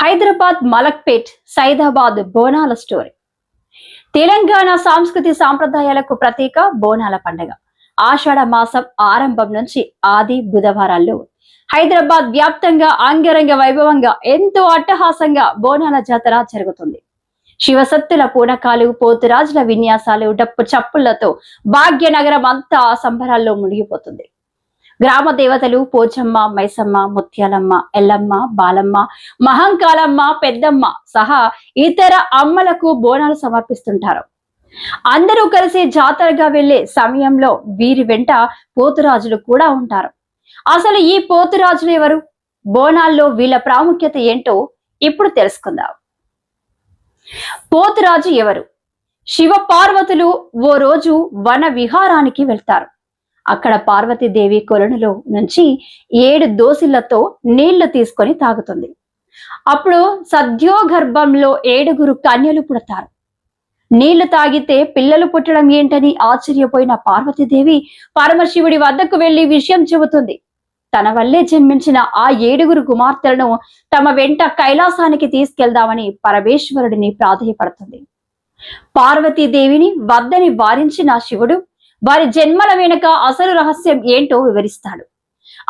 హైదరాబాద్ మలక్పేట్ సైదాబాద్ బోనాల స్టోరీ. తెలంగాణ సాంస్కృతి సాంప్రదాయాలకు ప్రతీక బోనాల పండుగ. ఆషాఢ మాసం ఆరంభం నుంచి ఆది బుధవారాల్లో హైదరాబాద్ వ్యాప్తంగా అంగరంగ వైభవంగా ఎంతో అట్టహాసంగా బోనాల జాతర జరుగుతుంది. శివసత్తుల పూనకాలు పోతురాజుల విన్యాసాలు డప్పు చప్పుళ్ళతో భాగ్యనగరం అంతా సంబరాల్లో మునిగిపోతుంది. గ్రామ దేవతలు పోచమ్మ మైసమ్మ ముత్యాలమ్మ ఎల్లమ్మ బాలమ్మ మహంకాలమ్మ పెద్దమ్మ సహా ఇతర అమ్మలకు బోనాలు సమర్పిస్తుంటారు. అందరూ కలిసి జాతరగా వెళ్ళే సమయంలో వీరి వెంట పోతురాజులు కూడా ఉంటారు. అసలు ఈ పోతురాజులు ఎవరు? బోనాల్లో వీళ్ళ ప్రాముఖ్యత ఏంటో ఇప్పుడు తెలుసుకుందాం. పోతురాజు ఎవరు? శివ పార్వతులు ఓ రోజు వన విహారానికి వెళ్తారు. అక్కడ పార్వతీదేవి కొలనులో నుంచి ఏడు దోసిళ్ళతో నీళ్ళు తీసుకొని తాగుతుంది. అప్పుడు సద్యోగర్భంలో ఏడుగురు కన్యలు పుడతారు. నీళ్ళు తాగితే పిల్లలు పుట్టడం ఏంటని ఆశ్చర్యపోయిన పార్వతీదేవి పరమశివుడి వద్దకు వెళ్ళి విషయం చెబుతుంది. తన వల్లే జన్మించిన ఆ ఏడుగురు కుమార్తెలను తమ వెంట కైలాసానికి తీసుకెళ్దామని పరమేశ్వరుడిని ప్రాధేయపడుతుంది. పార్వతీదేవిని వద్దని వారించిన శివుడు వారి జన్మల వెనుక అసలు రహస్యం ఏంటో వివరిస్తాడు.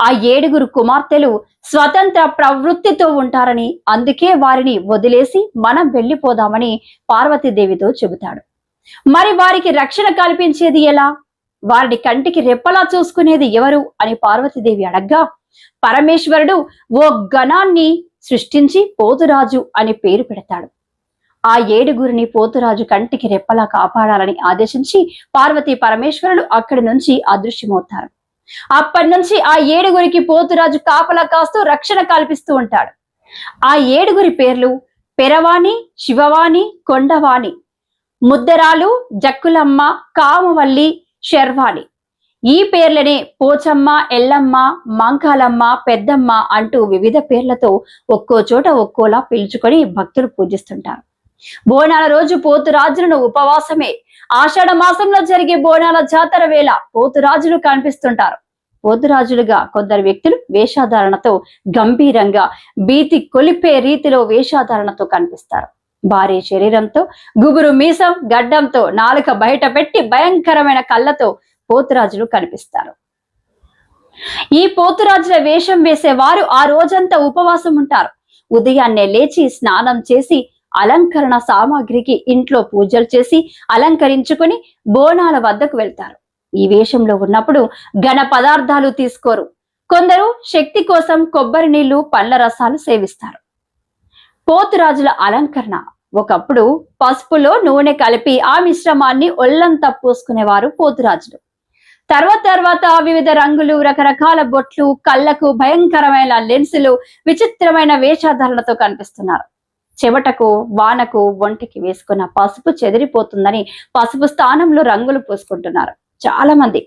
ఆ ఏడుగురు కుమార్తెలు స్వతంత్ర ప్రవృత్తితో ఉంటారని అందుకే వారిని వదిలేసి మనం వెళ్ళిపోదామని పార్వతీదేవితో చెబుతాడు. మరి వారికి రక్షణ కల్పించేది ఎలా? వారిని కంటికి రెప్పలా చూసుకునేది ఎవరు? అని పార్వతీదేవి అడగ్గా పరమేశ్వరుడు ఓ గణాన్ని సృష్టించి పోతురాజు అని పేరు పెడతాడు. ఆ ఏడుగురిని పోతురాజు కంటికి రెప్పలా కాపాడాలని ఆదేశించి పార్వతీ పరమేశ్వరుడు అక్కడి నుంచి అదృశ్యమవుతారు. అప్పటి నుంచి ఆ ఏడుగురికి పోతురాజు కాపలా కాస్తూ రక్షణ కల్పిస్తూ ఉంటాడు. ఆ ఏడుగురి పేర్లు పెరవాణి శివవాణి కొండవాణి ముద్దరాలు జక్కులమ్మ కామవల్లి శర్వాణి. ఈ పేర్లనే పోచమ్మ ఎల్లమ్మ మంకాలమ్మ పెద్దమ్మ అంటూ వివిధ పేర్లతో ఒక్కో చోట ఒక్కోలా పిలుచుకొని భక్తులు పూజిస్తుంటారు. బోనాల రోజు పోతురాజులను ఉపవాసమే. ఆషాఢ మాసంలో జరిగే బోనాల జాతర వేళ పోతురాజులు కనిపిస్తుంటారు. పోతురాజులుగా కొందరు వ్యక్తులు వేషాధారణతో గంభీరంగా భీతి కొలిపే రీతిలో వేషాధారణతో కనిపిస్తారు. భారీ శరీరంతో గుబురు మీసం గడ్డంతో నాలుక బయట పెట్టి భయంకరమైన కళ్ళతో పోతురాజులు కనిపిస్తారు. ఈ పోతురాజుల వేషం వేసే వారు ఆ రోజంతా ఉపవాసం ఉంటారు ఉదయాన్నే లేచి స్నానం చేసి అలంకరణ సామాగ్రికి ఇంట్లో పూజలు చేసి అలంకరించుకొని బోనాల వద్దకు వెళ్తారు. ఈ వేషంలో ఉన్నప్పుడు ఘన పదార్థాలు తీసుకోరు. కొందరు శక్తి కోసం కొబ్బరి నీళ్ళు పండ్ల రసాలు సేవిస్తారు. పోతురాజుల అలంకరణ. ఒకప్పుడు పసుపులో నూనె కలిపి ఆ మిశ్రమాన్ని ఒళ్ళంతా పూసుకునేవారు పోతురాజులు. తర్వాత తర్వాత వివిధ రంగులు రకరకాల బొట్లు కళ్ళకు భయంకరమైన లెన్సులు విచిత్రమైన వేషధారణతో కనిపిస్తున్నారు. చెమటకు వానకు ఒంటికి వేసుకున్న పసుపు చెదిరిపోతుందని పసుపు స్థానంలో రంగులు పూసుకుంటున్నారు చాలా మంది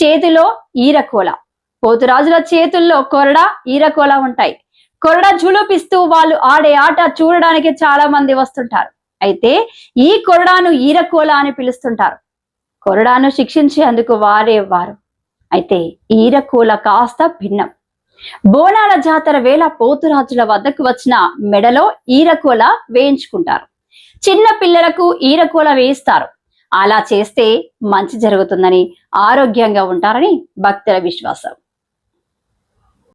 చేతిలో ఈరకోల. పోతురాజుల చేతుల్లో కొరడ ఈరకోల ఉంటాయి. కొరడ జులుపిస్తూ వాళ్ళు ఆడే ఆట చూడడానికి చాలా మంది వస్తుంటారు. అయితే ఈ కొరడాను ఈరకోల అని పిలుస్తుంటారు. కొరడాను శిక్షించేందుకు వారే వారు. అయితే ఈరకోల కాస్త భిన్నం. బోనాల జాతర వేళ పోతురాజుల వద్దకు వచ్చిన మెడలో ఈరకోల వేయించుకుంటారు. చిన్న పిల్లలకు ఈరకోల వేయిస్తారు. అలా చేస్తే మంచి జరుగుతుందని ఆరోగ్యంగా ఉంటారని భక్తుల విశ్వాసం.